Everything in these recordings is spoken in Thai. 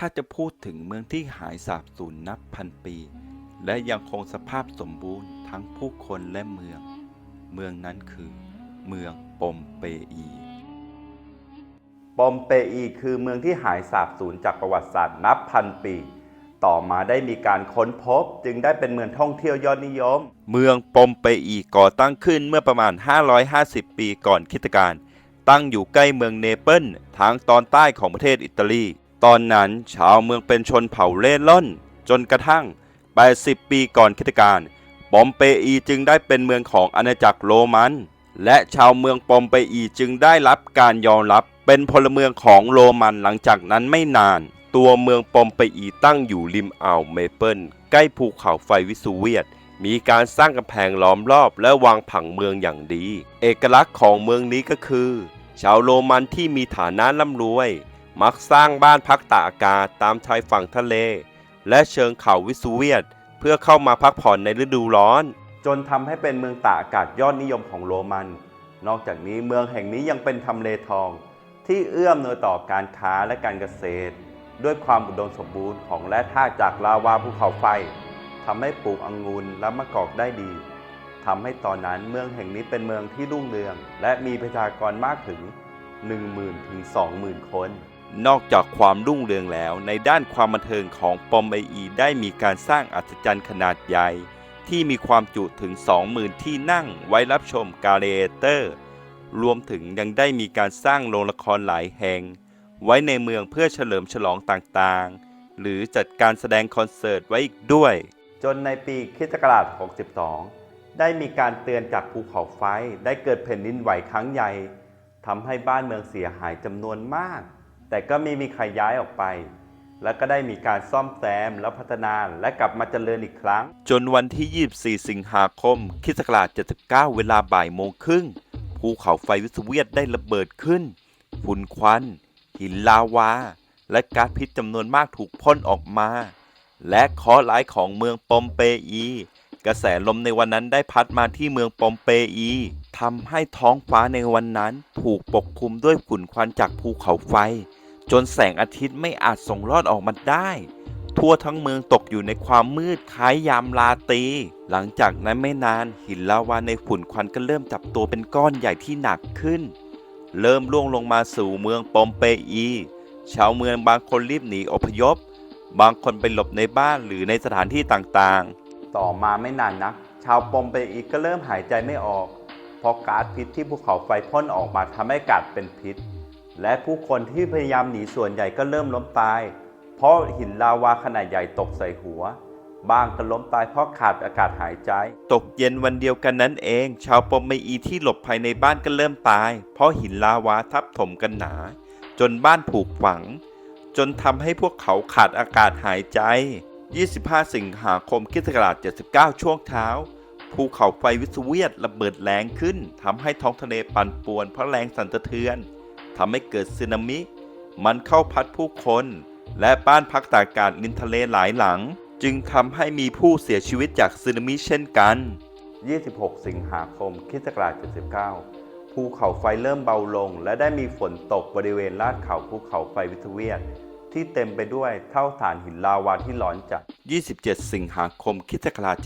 ถ้าจะพูดถึงเมืองที่หายสาบสูญนับพันปี และยังคงสภาพสมบูรณ์ทั้งผู้คนและเมือง เมืองนั้นคือ เมืองปอมเปอีปอมเปอีคือเมืองที่หายสาบสูญจากประวัติศาสตร์นับพันปี ต่อมาได้มีการค้นพบจึงได้เป็นเมืองท่องเที่ยวยอดนิยม เมืองปอมเปอีก่อตั้งขึ้นเมื่อประมาณ 550 ปีก่อนคริสตกาลตั้งอยู่ใกล้เมืองเนเปิลทางตอนใต้ของประเทศอิตาลี ตอนนั้นชาวเมืองเป็นชนเผ่าเล่ร่อน จนกระทั่ง 80 ปีก่อนคิตกาลปอมเปอีจึงได้เป็นเมืองของอาณาจักรโรมัน และชาวเมืองปอมเปอีจึงได้รับการยอมรับเป็นพลเมืองของโรมันหลังจากนั้นไม่นาน ตัวเมืองปอมเปอีตั้งอยู่ริมอ่าวเมเปิลใกล้ภูเขาไฟวิสูเวียตมีการสร้างกำแพงล้อมรอบและวางผังเมืองอย่างดี เอกลักษณ์ของเมืองนี้ก็คือ ชาวโรมันที่มีฐานะร่ำรวย มักสร้างบ้านพักตากอากาศตามชายฝั่งทะเล และเชิงเขาวิสูเวียตเพื่อเข้ามาพักผ่อนในฤดูร้อน จนทำให้เป็นเมืองตากอากาศยอดนิยมของโรมัน นอกจากนี้เมืองแห่งนี้ยังเป็นทำเลทอง ที่เอื้อมหนยต่อการค้าและการเกษตร ด้วยความอุดมสมบูรณ์ของแร่ธาตุจากลาวาภูเขาไฟทำให้ปลูกองุ่นและมะกอกได้ดีทำให้ตอนนั้นเมืองแห่งนี้เป็นเมืองที่รุ่งเรือง และมีประชากรมากถึง 10,000ถึง20,000 คน นอกจากความรุ่งเรืองแล้ว ในด้านความบันเทิงของปอมเบอีได้มีการสร้างอัศจรรย์ขนาดใหญ่ ที่มีความจุถึง 20,000 ที่นั่งไว้รับชมกาเลเตอร์ รวมถึงยังได้มีการสร้างโรงละครหลายแห่ง ไว้ในเมืองเพื่อเฉลิมฉลองต่างๆ หรือจัดการแสดงคอนเสิร์ตไว้อีกด้วย จนในปีคิศักราช62 ได้มีการเตือนจากภูเขาไฟได้เกิดแผ่นดินไหวครั้งใหญ่ทำให้บ้านเมืองเสียหายจำนวนมาก แต่ก็ไม่มีใครย้ายออกไป แล้วก็ได้มีการซ่อมแซมและพัฒนาและกลับมาเจริญอีกครั้ง จนวันที่ 24 สิงหาคมคิสตศักราช79 เวลาบ่ายโมงครึ่งภูเขาไฟวิสเวียตได้ระเบิดขึ้นฝุ่นควัน หินลาวา และก๊าซพิษจำนวนมากถูกพ่นออกมา และเคราะห์ร้ายของเมืองปอมเปอี กระแสลมในวันนั้นได้พัดมาที่เมืองปอมเปอีทำให้ท้องฟ้าในวันนั้นถูกปกคลุมด้วยฝุ่นควันจากภูเขาไฟ จนแสงอาทิตย์ไม่อาจส่งรอดออกมาได้ ทั่วทั้งเมืองตกอยู่ในความมืดคล้ายยามราตรีหลังจากนั้นไม่นานหินลาวาในฝุ่นควันก็เริ่มจับตัวเป็นก้อนใหญ่ที่หนักขึ้น เริ่มล่วงลงมาสู่เมืองปอมเปอี ชาวเมืองบางคนรีบหนีอพยพ บางคนไปหลบในบ้านหรือในสถานที่ต่างๆ ต่อมาไม่นานนัก ชาวปอมเปอีก็เริ่มหายใจไม่ออก เพราะก๊าซพิษที่ภูเขาไฟพ่นออกมาทำให้อากาศเป็นพิษ และผู้คนที่พยายามหนีส่วนใหญ่ก็เริ่มล้มตาย เพราะหินลาวาขนาดใหญ่ตกใส่หัว บางก็ล้มตายเพราะขาดอากาศหายใจ ตกเย็นวันเดียวกันนั้นเอง ชาวปอมเมอีที่หลบภายในบ้านก็เริ่มตาย เพราะหินลาวาทับถมกันหนา จนบ้านผูกฝัง จนทำให้พวกเขาขาดอากาศหายใจ 25 สิงหาคมคิศกราช79 ช่วงเช้าภูเขาไฟวิสเวียตระเบิดแรงขึ้นทำให้ท้องทะเลปั่นป่วนเพราะแรงสั่นสะเทือน ทำให้เกิดสึนามิ มันเข้าพัดผู้คน และบ้านพักตากอากาศริมทะเลหลายหลัง จึงทำให้มีผู้เสียชีวิตจากสึนามิเช่นกัน 26 สิงหาคมคริสตศักราช79ภูเขาไฟเริ่มเบาลง และได้มีฝนตกบริเวณลาดเขาภูเขาไฟวิทเวียตที่เต็มไปด้วยเท่าฐานหินลาวาที่ร้อนจัด 27 สิงหาคมคริสตศักราช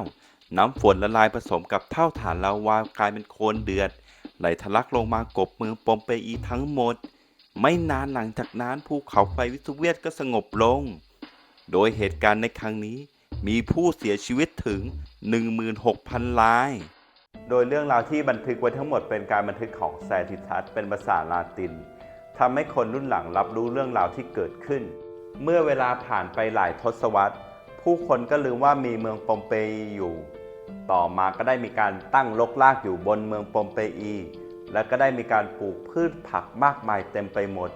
79น้ำฝนละลายผสมกับเท่าฐานลาวากลายเป็นโคลนเดือด ไหลทะลักลงมากบเมืองปอมเปอีทั้งหมด ไม่นานหลังจากนั้นภูเขาไฟวิสเวียตก็สงบลง โดยเหตุการณ์ในครั้งนี้มีผู้เสียชีวิตถึง 16,000 ราย โดยเรื่องราวที่บันทึกไว้ทั้งหมดเป็นการบันทึกของแซทิทัสเป็นภาษาลาตินทำให้คนรุ่นหลังรับรู้เรื่องราวที่เกิดขึ้น เมื่อเวลาผ่านไปหลายทศวรรษ ผู้คนก็ลืมว่ามีเมืองปอมเปอีอยู่ ต่อมาก็ได้มีการตั้งลกลากอยู่บนเมืองปอมเปอี และก็ได้มีการปลูกพืชผักมากมายเต็มไปหมด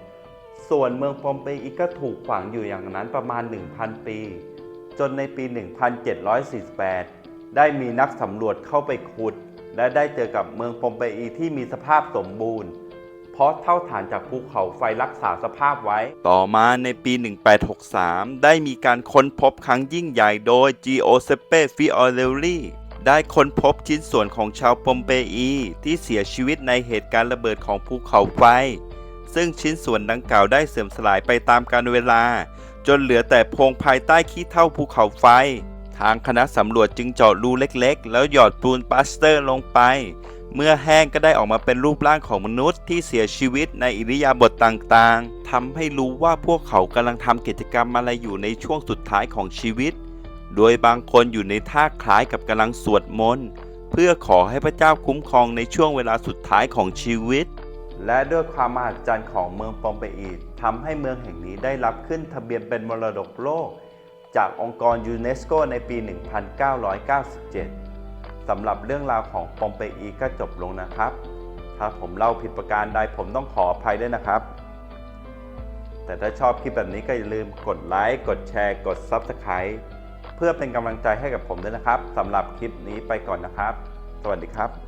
ส่วนเมืองปอมเปอีก็ถูกขวางอยู่อย่างนั้นประมาณ 1,000 ปี จนในปี 1748 ได้มีนักสำรวจเข้าไปขุด และได้เจอกับเมืองปอมเปอีที่มีสภาพสมบูรณ์ เพราะเท่าฐานจากภูเขาไฟรักษาสภาพไว้ ต่อมาในปี 1863 ได้มีการค้นพบครั้งยิ่งใหญ่โดย Giuseppe Fiorelli ได้ค้นพบชิ้นส่วนของชาวปอมเปอีที่เสียชีวิตในเหตุการณ์ระเบิดของภูเขาไฟ ซึ่งชิ้นส่วนดังกล่าวได้เสื่อมสลายไปตามกาลเวลา จนเหลือแต่โพรงภายใต้ขี้เท่าภูเขาไฟ ทางคณะสำรวจจึงเจาะรูเล็กๆ แล้วหยอดปูนปลาสเตอร์ลงไป เมื่อแห้งก็ได้ออกมาเป็นรูปร่างของมนุษย์ที่เสียชีวิตในอิริยาบถต่างๆทำให้รู้ว่าพวกเขากำลังทำกิจกรรมอะไรอยู่ในช่วงสุดท้ายของชีวิต โดยบางคนอยู่ในท่าคล้ายกับกำลังสวดมนต์เพื่อขอให้พระเจ้าคุ้มครองในช่วงเวลาสุดท้ายของชีวิต และด้วยความมหัศจรรย์ของเมืองปอมเปอีทำให้เมืองแห่งนี้ได้รับขึ้นทะเบียนเป็นมรดกโลก จากองค์กรยูเนสโกในปี 1997 สำหรับเรื่องราวของปอมเปอีก็จบลงนะครับ ถ้าผมเล่าผิดประการใดผมต้องขออภัยด้วยนะครับ แต่ถ้าชอบคลิปแบบนี้ก็อย่าลืมกดไลค์กดแชร์ กด Subscribe เพื่อเป็นกำลังใจให้กับผมด้วยนะครับสำหรับคลิปนี้ไปก่อนนะครับ สวัสดีครับ